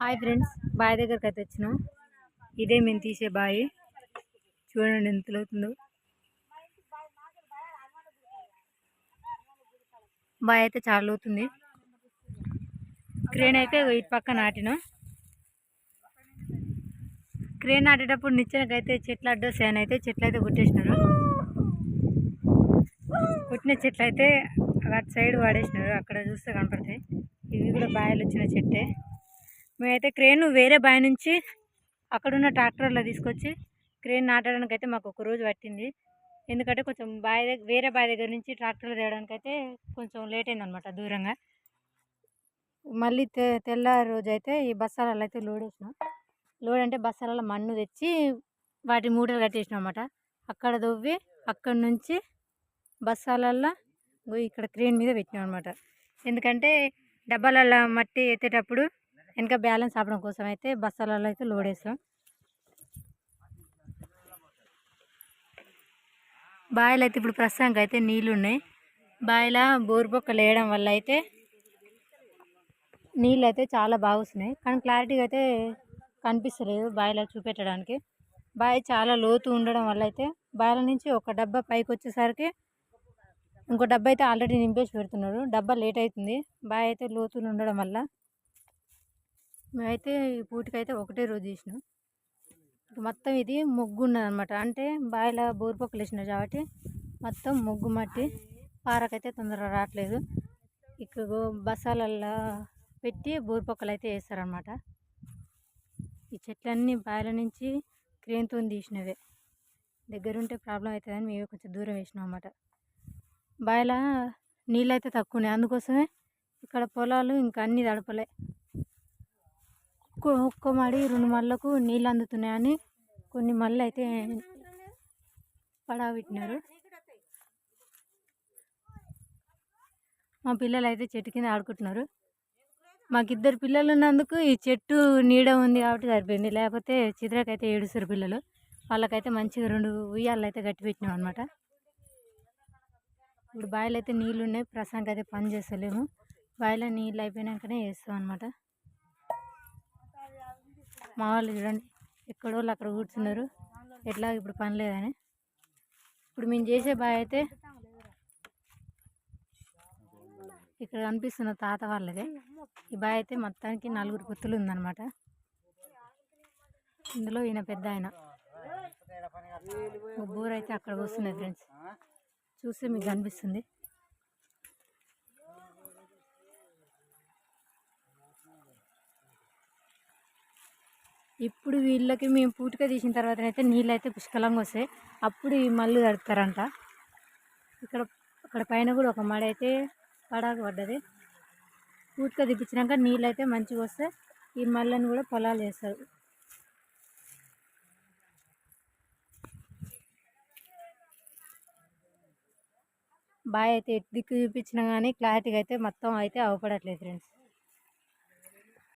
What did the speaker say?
Hi friends బావి దగ్గరికి అయితే వచ్చినాం. ఇదే మేము తీసే బావి చూడండి ఎంత లోతుందో బావి అయితే చాలా లోతుంది. క్రేన్ అయితే ఇటు పక్క నాటినాం. క్రేన్ నాటేటప్పుడు నిచ్చెనకైతే చెట్లు అడ్డొస్తాయని అయితే చెట్లు అయితే కొట్టేసినారు. కొట్టిన చెట్లు అయితే అటు సైడ్ వాడేసినారు. అక్కడ చూస్తే కనపడతాయి. ఇవి కూడా బావిలో వచ్చిన చెట్టే. మేమైతే క్రేన్ వేరే బావి నుంచి అక్కడున్న ట్రాక్టర్లో తీసుకొచ్చి క్రేన్ నాటడానికి అయితే మాకు ఒక రోజు పట్టింది. ఎందుకంటే కొంచెం బావి దగ్గర వేరే బావి దగ్గర నుంచి ట్రాక్టర్లు తేవడానికి అయితే కొంచెం లేట్ అయిందనమాట దూరంగా. మళ్ళీ తె తెల్ల రోజు అయితే ఈ బస్సాలలో అయితే లోడ్ వేసినాం. లోడ్ అంటే బస్సాలలో మన్ను తెచ్చి వాటి మూటలు కట్టేసినాం అనమాట అక్కడ దొవ్వి అక్కడి నుంచి బస్సాలల్లో ఇక్కడ క్రేన్ మీద పెట్టినాం అనమాట ఎందుకంటే డబ్బాలలో మట్టి ఎత్తేటప్పుడు వెనక బ్యాలెన్స్ ఆపడం కోసం అయితే బస్తాలలో అయితే లోడ్ వేస్తాం బావిలో అయితే ఇప్పుడు ప్రస్తుతానికి అయితే నీళ్ళు ఉన్నాయి బావిలో బోరు బొక్కలు వేయడం వల్ల అయితే నీళ్ళు అయితే చాలా బాగా వస్తున్నాయి కానీ క్లారిటీగా అయితే కనిపిస్తలేదు బావిలో చూపెట్టడానికి. బావి చాలా లోతు ఉండడం వల్ల అయితే బావిల నుంచి ఒక డబ్బా పైకి వచ్చేసరికి ఇంకో డబ్బా అయితే ఆల్రెడీ నింపేసి పెడుతున్నారు. డబ్బా లేట్ అవుతుంది. బావి అయితే లోతులు ఉండడం వల్ల మేమైతే ఈ పూటకైతే ఒకటే రోజు చేసినాం. మొత్తం ఇది మొగ్గు ఉన్నది అనమాట అంటే బావిలో బోరుపొక్కలు వేసినారు కాబట్టి మొత్తం మొగ్గు మట్టి పారకైతే తొందరగా రావట్లేదు. ఇక్కడ బసాలల్లో పెట్టి బోరుపొక్కలు అయితే వేస్తారనమాట ఈ చెట్లన్నీ బావిల నుంచి క్రేన్తో తీసినవే. దగ్గరుంటే ప్రాబ్లం అవుతుందని మేమే కొంచెం దూరం వేసినాం అనమాట బాయిల నీళ్ళు అయితే తక్కువ ఉన్నాయి. అందుకోసమే ఇక్కడ పొలాలు ఇంకా అన్నీ తడపలే. ఒక్క ఒక్క మడి రెండు మళ్ళకు నీళ్ళు అందుతున్నాయని కొన్ని మళ్ళీ అయితే పడవ పెట్టినారు మా పిల్లలు అయితే చెట్టు కింద ఆడుకుంటున్నారు. మాకు ఇద్దరు పిల్లలు ఉన్నందుకు ఈ చెట్టు నీడ ఉంది కాబట్టి సరిపోయింది. లేకపోతే చిత్రకైతే ఏడుస్తారు పిల్లలు. వాళ్ళకైతే మంచిగా రెండు ఉయ్యాలు అయితే గట్టి పెట్టినాం అనమాట ఇప్పుడు బావిలో అయితే నీళ్ళు ఉన్నాయి ప్రస్తుతానికి అయితే పని చేస్తలేము. బావిలో నీళ్ళు అయిపోయినాకనే వేస్తాం అనమాట మా వాళ్ళు చూడండి. ఎక్కడో వాళ్ళు అక్కడ కూర్చున్నారు. ఎట్లా ఇప్పుడు పని లేదని. ఇప్పుడు మేము చేసే బావి అయితే ఇక్కడ కనిపిస్తున్న తాత వాళ్ళదే. ఈ బావి అయితే మొత్తానికి నలుగురు పొత్తులు ఉందన్నమాట. ఇందులో ఈయన పెద్ద ఆయన. బోర్ అయితే అక్కడ వస్తున్నాయి ఫ్రెండ్స్. చూస్తే మీకు కనిపిస్తుంది. ఇప్పుడు వీళ్ళకి మేము పూటిక తీసిన తర్వాత అయితే నీళ్ళు అయితే పుష్కలంగా వస్తాయి. అప్పుడు ఈ మళ్ళు కడుపుతారంట ఇక్కడ అక్కడ పైన కూడా ఒక మడ అయితే పడాకు పడ్డది. పూటిక తిప్పించినాక నీళ్ళు అయితే మంచిగా వస్తే ఈ మళ్ళని కూడా పొలాలు వేస్తారు బాయ్ అయితే ఎటు దిక్కు చూపించినా కానీ క్లారిటీగా అయితే మొత్తం అయితే అవపడట్లేదు ఫ్రెండ్స్.